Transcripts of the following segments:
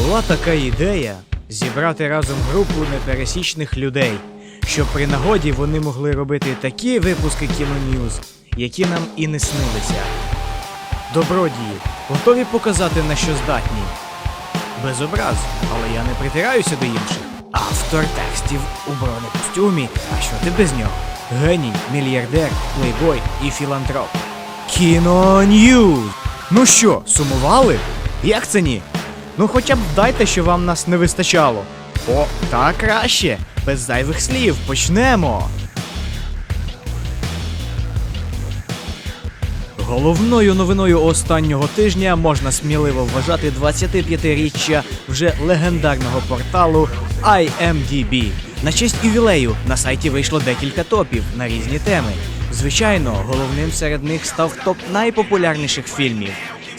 Була така ідея зібрати разом групу непересічних людей, щоб при нагоді вони могли робити такі випуски кіноньюз, які нам і не снилися. Добродії, готові показати на що здатні. Без образ, але я не притираюся до інших. Автор текстів у бронекостюмі, а що ти без нього? Геній, мільярдер, плейбой і філантроп. Кіно Ньюз! Ну що, сумували? Як це ні? Ну хоча б дайте, що вам нас не вистачало. О, так краще. Без зайвих слів почнемо. Головною новиною останнього тижня можна сміливо вважати 25-річчя вже легендарного порталу IMDb. На честь ювілею на сайті вийшло декілька топів на різні теми. Звичайно, головним серед них став топ найпопулярніших фільмів.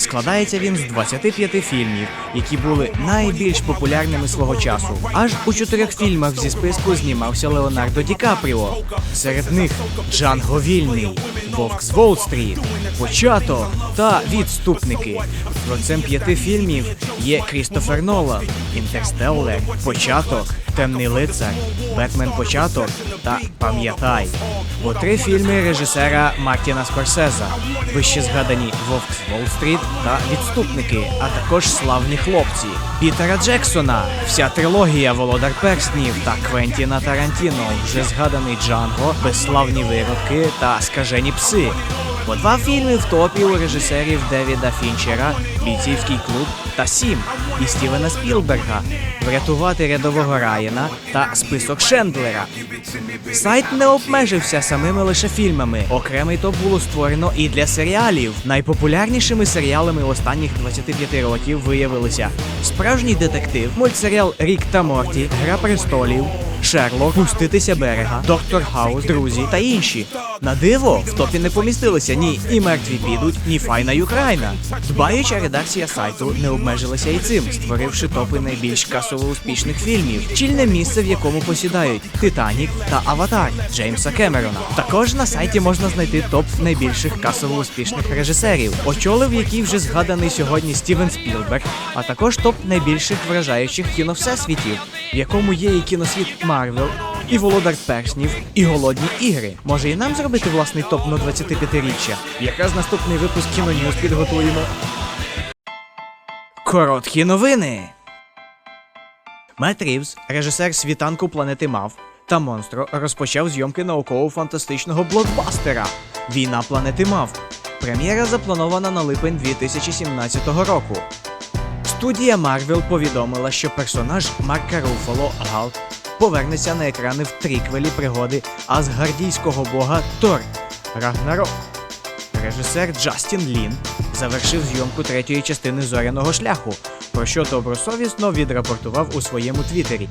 Складається він з 25 фільмів, які були найбільш популярними свого часу. Аж у чотирьох фільмах зі списку знімався Леонардо Ді Капріо. Серед них Джанго Вільний, Вовк з Волл-стріт, Початок та Відступники. Творцем п'яти фільмів є Крістофер Нолан, Інтерстеллер, Початок, Темний лицар, Бетмен Початок та Пам'ятай. Бо три фільми режисера Мартіна Скорсеза, вище згадані Вовк з Волл-стріт та Відступники, а також славні хлопці Пітера Джексона, вся трилогія Володар Перснів та Квентіна Тарантіно, вже згаданий Джанго, Безславні виродки та Скажені пси. По два фільми в топі у режисерів Девіда Фінчера, Бійцівський клуб та Сім і Стівена Спілберга, Врятувати рядового Райана та список Шендлера. Сайт не обмежився самими лише фільмами. Окремий топ було створено і для серіалів. Найпопулярнішими серіалами останніх 25 років виявилися Справжній детектив, мультсеріал Рік та Морті, Гра престолів, Шерлок, Пуститися берега, Доктор Хаус, Друзі та інші. На диво в топі не помістилися ні і мертві підуть, ні файна Юкраїна. Дбаюча редакція сайту не обмежилася і цим, створивши топи найбільш касово успішних фільмів, чільне місце, в якому посідають Титанік та Аватар Джеймса Кемерона. Також на сайті можна знайти топ найбільших касово успішних режисерів, очолив який вже згаданий сьогодні Стівен Спілберг, а також топ найбільших вражаючих кіновсесвітів, в якому є і кіносвіт Марвел, і Володар Перснів, і голодні ігри. Може і нам зробити власний топ на 25-річчя? Якраз наступний випуск кіноньюз підготуємо. Короткі новини. Мет Рівз, режисер світанку планети Мав та Монстро, розпочав зйомки науково-фантастичного блокбастера Війна планети Мав. Прем'єра запланована на липень 2017 року. Студія Марвел повідомила, що персонаж Марка Руфало Галк повернеться на екрани в триквелі пригоди асгардійського бога Тор Рагнарок. Режисер Джастін Лін завершив зйомку третьої частини зоряного шляху, про що добросовісно відрапортував у своєму твіттері.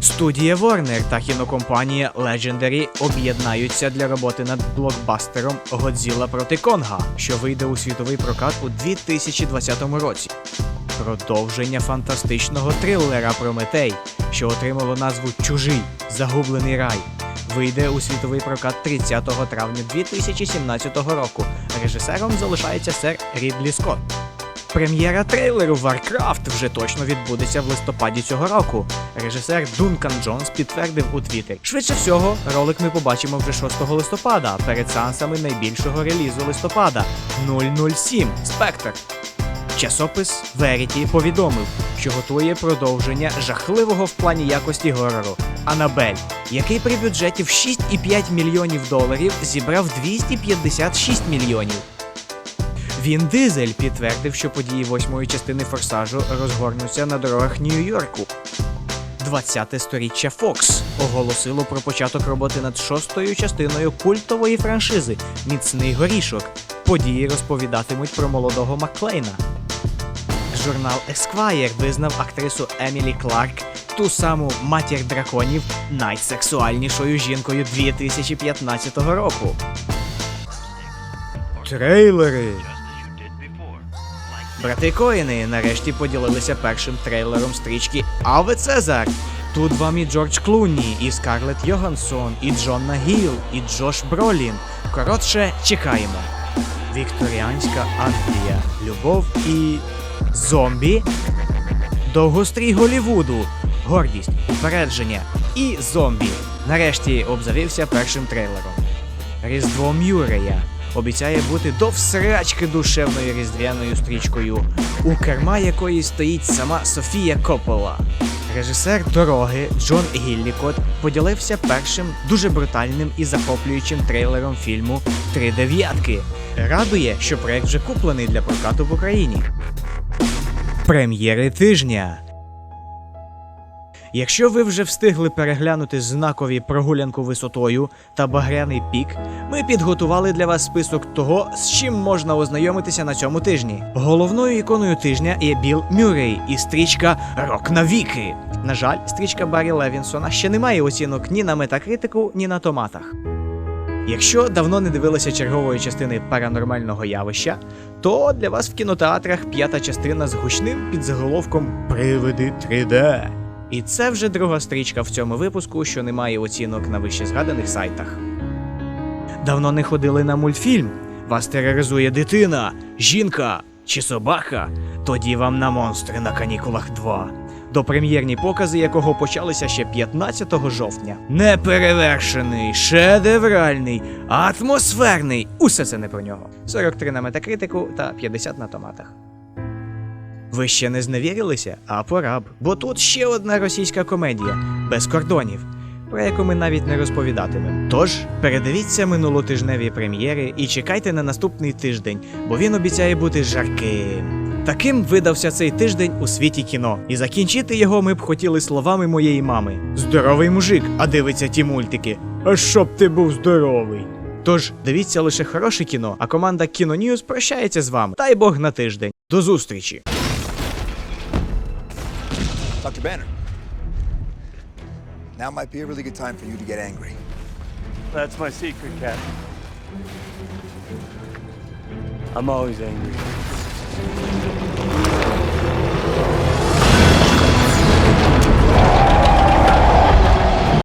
Студія Warner та кінокомпанія Legendary об'єднаються для роботи над блокбастером Годзіла проти Конга, що вийде у світовий прокат у 2020 році. Продовження фантастичного трилера Прометей, що отримало назву Чужий Загублений рай, вийде у світовий прокат 30 травня 2017 року. Режисером залишається сер Рідлі Скотт. Прем'єра трейлеру Warcraft вже точно відбудеться в листопаді цього року. Режисер Дункан Джонс підтвердив у Твіттері. Швидше всього, ролик ми побачимо вже 6 листопада, перед сеансами найбільшого релізу листопада 007 Спектр. Часопис Verity повідомив, що готує продовження жахливого в плані якості горору Анабель, який при бюджеті в 6,5 мільйонів доларів зібрав 256 мільйонів. Він Дизель підтвердив, що події восьмої частини форсажу розгорнуться на дорогах Нью-Йорку. 20-те сторіччя Fox оголосило про початок роботи над шостою частиною культової франшизи Міцний горішок. Події розповідатимуть про молодого Макклейна. Журнал Esquire визнав актрису Емілі Кларк, ту саму матір драконів, найсексуальнішою жінкою 2015 року. Трейлери. Брати Коїни нарешті поділилися першим трейлером стрічки Аве Цезар. Тут вам і Джордж Клуні, і Скарлетт Йогансон, і Джонна Гіл, і Джош Бролін. Коротше, чекаємо. Вікторіанська Англія, любов і зомбі. довгострій Голівуду, гордість, упередження і зомбі. Нарешті обзавівся першим трейлером. Різдво Мюрея обіцяє бути до всрачки душевною різдвяною стрічкою, у керма якої стоїть сама Софія Коппола. Режисер дороги Джон Гіллікот поділився першим дуже брутальним і захоплюючим трейлером фільму Три дев'ятки. Радує, що проект вже куплений для прокату в Україні. Прем'єри тижня. Якщо ви вже встигли переглянути знакові прогулянку висотою та багряний пік, ми підготували для вас список того, з чим можна ознайомитися на цьому тижні. Головною іконою тижня є Біл Мюррей і стрічка Рок навіки. На жаль, стрічка Баррі Левінсона ще не має оцінок ні на метакритику, ні на томатах. Якщо давно не дивилися чергової частини паранормального явища, то для вас в кінотеатрах п'ята частина з гучним підзаголовком Привиди 3D. І це вже друга стрічка в цьому випуску, що не має оцінок на вище згаданих сайтах. Давно не ходили на мультфільм. Вас тероризує дитина, жінка чи собака. Тоді вам на монстри на канікулах 2. Допрем'єрні покази якого почалися ще 15 жовтня. Неперевершений, шедевральний, атмосферний. Усе це не про нього. 43 на метакритику та 50 на томатах. Ви ще не зневірилися? А пора б. Бо тут ще одна російська комедія без кордонів, про яку ми навіть не розповідатимемо. Тож передивіться минулотижневі прем'єри і чекайте на наступний тиждень, бо він обіцяє бути жарким. Таким видався цей тиждень у світі кіно, і закінчити його ми б хотіли словами моєї мами: Здоровий мужик, а дивиться ті мультики. А щоб ти був здоровий. Тож дивіться лише хороше кіно, а команда Кіно Ньюз прощається з вами. Дай Бог на тиждень. До зустрічі! Dr. Banner. Now might be a really good time for you to get angry. That's my secret, Captain. I'm always angry. あっ。